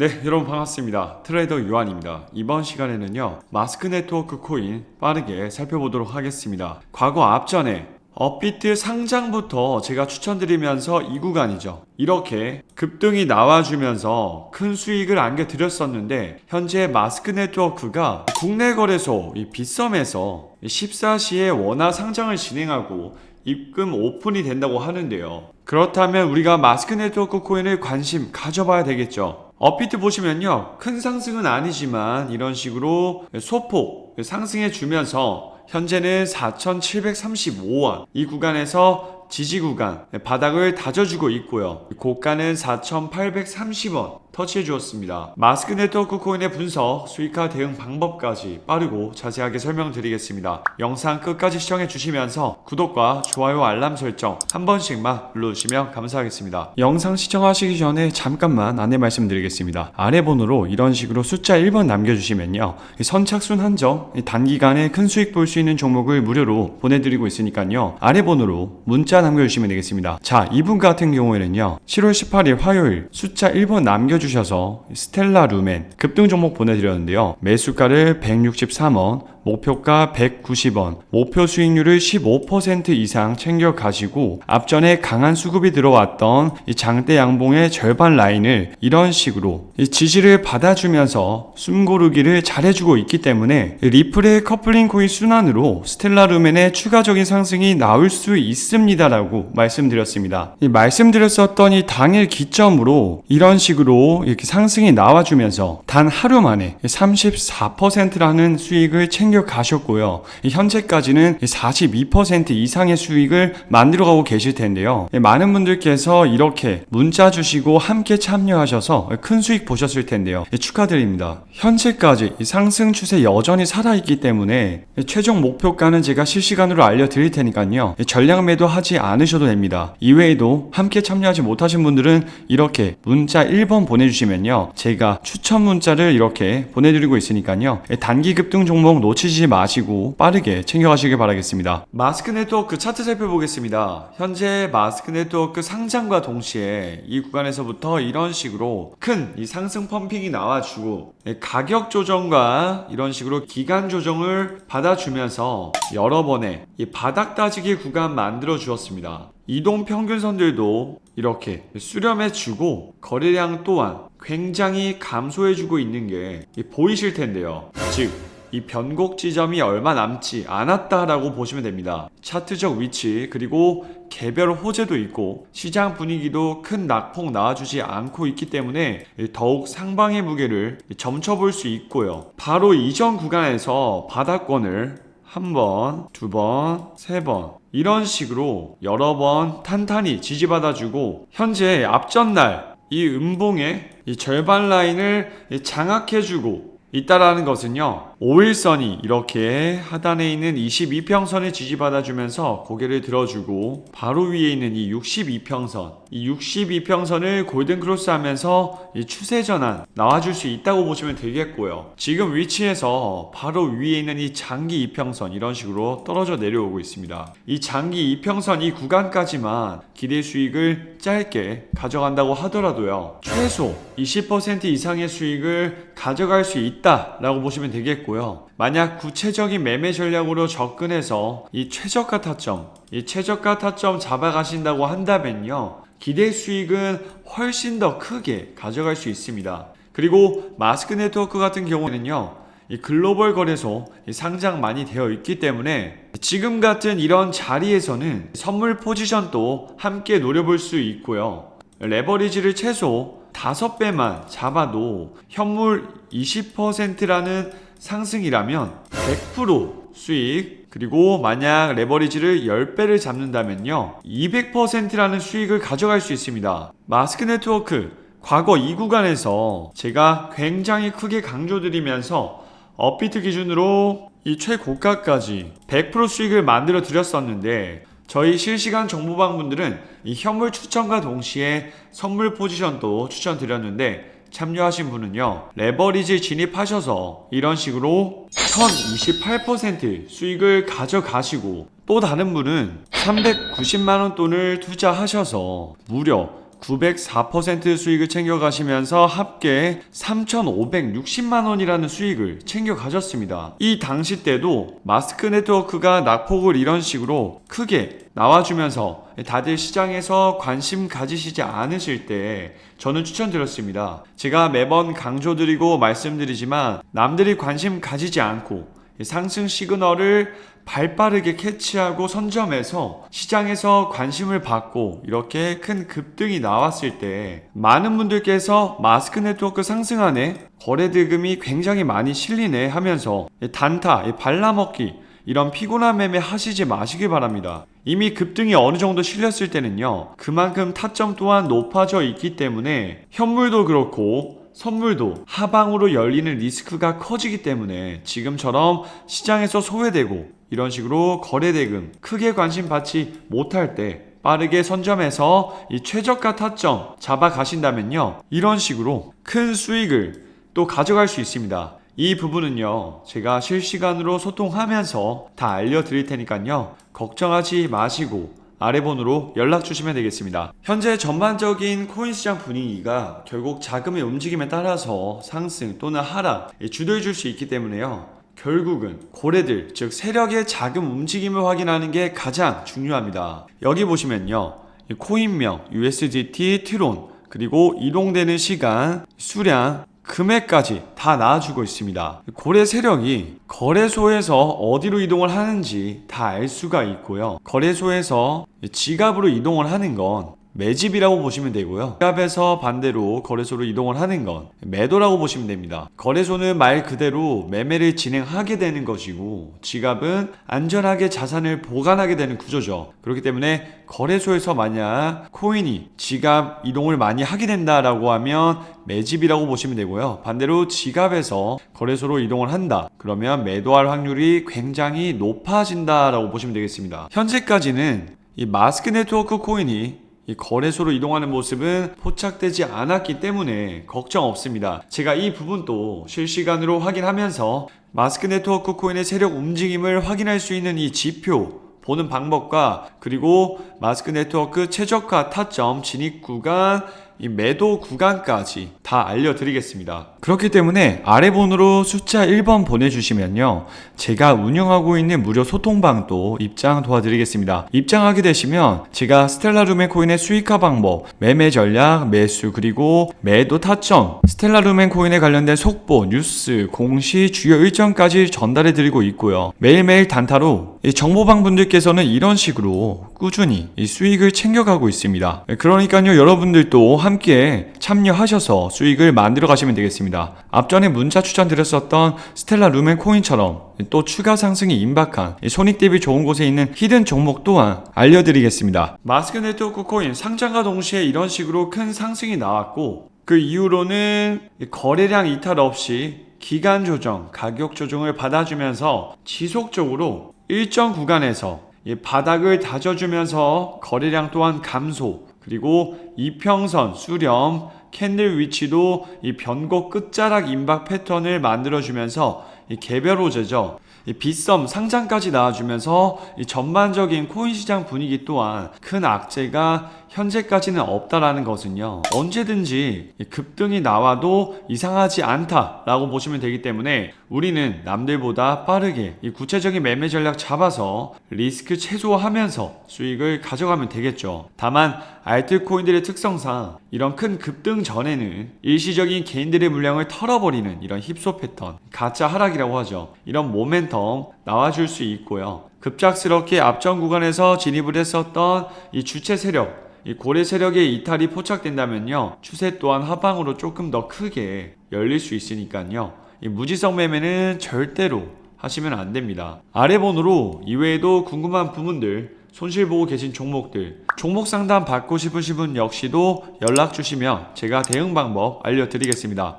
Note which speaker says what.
Speaker 1: 네, 여러분 반갑습니다. 트레이더 유한입니다. 이번 시간에는요, 마스크 네트워크 코인 빠르게 살펴보도록 하겠습니다. 과거 앞전에 업비트 상장부터 제가 추천드리면서 이 구간이죠. 이렇게 급등이 나와주면서 큰 수익을 안겨드렸었는데 현재 마스크 네트워크가 국내 거래소 이 빗썸에서 14시에 원화 상장을 진행하고 입금 오픈이 된다고 하는데요. 그렇다면 우리가 마스크 네트워크 코인을 관심 가져봐야 되겠죠. 업비트 보시면요. 큰 상승은 아니지만 이런 식으로 소폭 상승해 주면서 현재는 4,735원 이 구간에서 지지 구간 바닥을 다져주고 있고요. 고가는 4,830원 터치해 주었습니다. 마스크 네트워크 코인의 분석, 수익화 대응 방법까지 빠르고 자세하게 설명드리겠습니다. 영상 끝까지 시청해 주시면서 구독과 좋아요 알람 설정 한 번씩만 눌러주시면 감사하겠습니다. 영상 시청하시기 전에 잠깐만 안내 말씀드리겠습니다. 아래 번호로 이런 식으로 숫자 1번 남겨주시면요. 이 선착순 한정 이 단기간에 큰 수익 볼 수 있는 종목을 무료로 보내드리고 있으니까요. 아래 번호로 문자 남겨주시면 되겠습니다. 자, 이분 같은 경우에는요. 7월 18일 화요일 숫자 1번 남겨주 셔서 스텔라 루멘 급등 종목 보내드렸는데요. 매수가를 163원, 목표가 190원, 목표 수익률을 15% 이상 챙겨 가시고 앞전에 강한 수급이 들어왔던 이 장대 양봉의 절반 라인을 이런 식으로 이 지지를 받아주면서 숨고르기를 잘해주고 있기 때문에 리플의 커플링 코인 순환으로 스텔라 루멘의 추가적인 상승이 나올 수 있습니다라고 말씀드렸습니다. 이 말씀드렸었던 이 당일 기점으로 이런 식으로 이렇게 상승이 나와주면서 단 하루 만에 34%라는 수익을 챙겨 가셨고요. 이 현재까지는 42% 이상의 수익을 만들어가고 계실 텐데요. 예, 많은 분들께서 이렇게 문자 주시고 함께 참여하셔서 큰 수익 보셨을 텐데요. 예, 축하드립니다. 현재까지 이 상승 추세 여전히 살아있기 때문에 예, 최종 목표가는 제가 실시간으로 알려드릴 테니까요. 예, 전량 매도하지 않으셔도 됩니다. 이외에도 함께 참여하지 못하신 분들은 이렇게 문자 1번 보내주시면요. 제가 추천 문자를 이렇게 보내드리고 있으니까요. 예, 단기 급등 종목 놓치 지 마시고 빠르게 챙겨가시길 바라겠습니다. 마스크 네트워크 차트 살펴보겠습니다. 현재 마스크 네트워크 상장과 동시에 이 구간에서부터 이런 식으로 큰 이 상승 펌핑이 나와주고 예, 가격 조정과 이런 식으로 기간 조정을 받아주면서 여러 번의 이 바닥 따지기 구간 만들어 주었습니다. 이동 평균선들도 이렇게 수렴해 주고 거래량 또한 굉장히 감소해 주고 있는 게이 보이실 텐데요. 즉, 이 변곡 지점이 얼마 남지 않았다라고 보시면 됩니다. 차트적 위치 그리고 개별 호재도 있고 시장 분위기도 큰 낙폭 나와주지 않고 있기 때문에 더욱 상방의 무게를 점쳐볼 수 있고요. 바로 이전 구간에서 바닥권을 한 번, 두 번, 세 번. 이런 식으로 여러 번 탄탄히 지지받아주고, 현재 앞전날 이 음봉의 이 절반 라인을 장악해주고 있다라는 것은요, 5일선이 이렇게 하단에 있는 22평선을 지지받아주면서 고개를 들어주고, 바로 위에 있는 이 62평선, 이 62평선을 골든크로스 하면서 이 추세 전환 나와줄 수 있다고 보시면 되겠고요. 지금 위치에서 바로 위에 있는 이 장기 이평선 이런 식으로 떨어져 내려오고 있습니다. 이 장기 이평선 이 구간까지만 기대 수익을 짧게 가져간다고 하더라도요. 최소 20% 이상의 수익을 가져갈 수 있다 라고 보시면 되겠고요. 만약 구체적인 매매 전략으로 접근해서 이 최저가 타점, 이 최저가 타점 잡아가신다고 한다면요. 기대 수익은 훨씬 더 크게 가져갈 수 있습니다. 그리고 마스크 네트워크 같은 경우에는요. 이 글로벌 거래소 이 상장 많이 되어 있기 때문에 지금 같은 이런 자리에서는 선물 포지션도 함께 노려볼 수 있고요. 레버리지를 최소 5배만 잡아도 현물 20%라는 상승이라면 100% 수익 그리고 만약 레버리지를 10배를 잡는다면요 200%라는 수익을 가져갈 수 있습니다. 마스크 네트워크 과거 이 구간에서 제가 굉장히 크게 강조드리면서 업비트 기준으로 이 최고가까지 100% 수익을 만들어 드렸었는데 저희 실시간 정보방 분들은 이 현물 추천과 동시에 선물 포지션도 추천드렸는데 참여하신 분은요 레버리지 진입하셔서 이런 식으로 1028% 수익을 가져가시고 또 다른 분은 390만원 돈을 투자하셔서 무려 904% 수익을 챙겨 가시면서 합계 3,560만 원이라는 수익을 챙겨 가졌습니다. 이 당시 때도 마스크 네트워크가 낙폭을 이런 식으로 크게 나와주면서 다들 시장에서 관심 가지시지 않으실 때 저는 추천드렸습니다. 제가 매번 강조드리고 말씀드리지만 남들이 관심 가지지 않고 상승 시그널을 발 빠르게 캐치하고 선점해서 시장에서 관심을 받고 이렇게 큰 급등이 나왔을 때 많은 분들께서 마스크 네트워크 상승하네 거래 대금이 굉장히 많이 실리네 하면서 단타 발라먹기 이런 피곤한 매매 하시지 마시길 바랍니다. 이미 급등이 어느 정도 실렸을 때는요, 그만큼 타점 또한 높아져 있기 때문에 현물도 그렇고 선물도 하방으로 열리는 리스크가 커지기 때문에 지금처럼 시장에서 소외되고 이런 식으로 거래 대금 크게 관심 받지 못할 때 빠르게 선점해서 이 최저가 타점 잡아 가신다면요. 이런 식으로 큰 수익을 또 가져갈 수 있습니다. 이 부분은요, 제가 실시간으로 소통하면서 다 알려드릴 테니까요, 걱정하지 마시고, 아래 번호로 연락 주시면 되겠습니다. 현재 전반적인 코인 시장 분위기가 결국 자금의 움직임에 따라서 상승 또는 하락, 주도해 줄 수 있기 때문에요. 결국은 고래들, 즉 세력의 자금 움직임을 확인하는 게 가장 중요합니다. 여기 보시면요. 이 코인명, USDT, 트론, 그리고 이동되는 시간, 수량, 금액까지 다 나와주고 있습니다. 고래 세력이 거래소에서 어디로 이동을 하는지 다 알 수가 있고요. 거래소에서 지갑으로 이동을 하는 건 매집이라고 보시면 되고요. 지갑에서 반대로 거래소로 이동을 하는 건 매도라고 보시면 됩니다. 거래소는 말 그대로 매매를 진행하게 되는 것이고 지갑은 안전하게 자산을 보관하게 되는 구조죠. 그렇기 때문에 거래소에서 만약 코인이 지갑 이동을 많이 하게 된다라고 하면 매집이라고 보시면 되고요. 반대로 지갑에서 거래소로 이동을 한다. 그러면 매도할 확률이 굉장히 높아진다라고 보시면 되겠습니다. 현재까지는 이 마스크 네트워크 코인이 이 거래소로 이동하는 모습은 포착되지 않았기 때문에 걱정 없습니다. 제가 이 부분도 실시간으로 확인하면서 마스크 네트워크 코인의 세력 움직임을 확인할 수 있는 이 지표 보는 방법과 그리고 마스크 네트워크 최저가 타점 진입 구간 이 매도 구간까지 다 알려드리겠습니다. 그렇기 때문에 아래 번호로 숫자 1번 보내주시면요. 제가 운영하고 있는 무료 소통방도 입장 도와드리겠습니다. 입장하게 되시면 제가 스텔라루멘 코인의 수익화 방법, 매매 전략, 매수, 그리고 매도 타점, 스텔라루멘 코인에 관련된 속보, 뉴스, 공시, 주요 일정까지 전달해 드리고 있고요. 매일매일 단타로 이 정보방 분들께서는 이런 식으로 꾸준히 이 수익을 챙겨가고 있습니다. 그러니까요, 여러분들도 함께 참여하셔서 수익을 만들어 가시면 되겠습니다. 앞전에 문자 추천드렸었던 스텔라 루멘 코인처럼 또 추가 상승이 임박한 이 손익 대비 좋은 곳에 있는 히든 종목 또한 알려드리겠습니다. 마스크 네트워크 코인 상장과 동시에 이런 식으로 큰 상승이 나왔고 그 이후로는 이 거래량 이탈 없이 기간 조정, 가격 조정을 받아주면서 지속적으로 일정 구간에서 이 바닥을 다져주면서 거래량 또한 감소, 그리고 이평선, 수렴, 캔들 위치도 이 변곡 끝자락 임박 패턴을 만들어주면서 이 개별 호재죠. 이 빗썸 상장까지 나와주면서 이 전반적인 코인 시장 분위기 또한 큰 악재가 현재까지는 없다라는 것은요. 언제든지 이 급등이 나와도 이상하지 않다라고 보시면 되기 때문에 우리는 남들보다 빠르게 이 구체적인 매매 전략 잡아서 리스크 최소화하면서 수익을 가져가면 되겠죠. 다만 알트코인들의 특성상 이런 큰 급등 전에는 일시적인 개인들의 물량을 털어버리는 이런 힙소 패턴, 가짜 하락이라고 하죠. 이런 모멘텀 나와줄 수 있고요. 급작스럽게 앞전 구간에서 진입을 했었던 이 주체 세력, 이 고래 세력의 이탈이 포착된다면요. 추세 또한 하방으로 조금 더 크게 열릴 수 있으니까요. 이 무지성 매매는 절대로 하시면 안 됩니다. 아래 번호로 이외에도 궁금한 부분들, 손실 보고 계신 종목들, 종목 상담 받고 싶으신 분 역시도 연락 주시면 제가 대응 방법 알려드리겠습니다.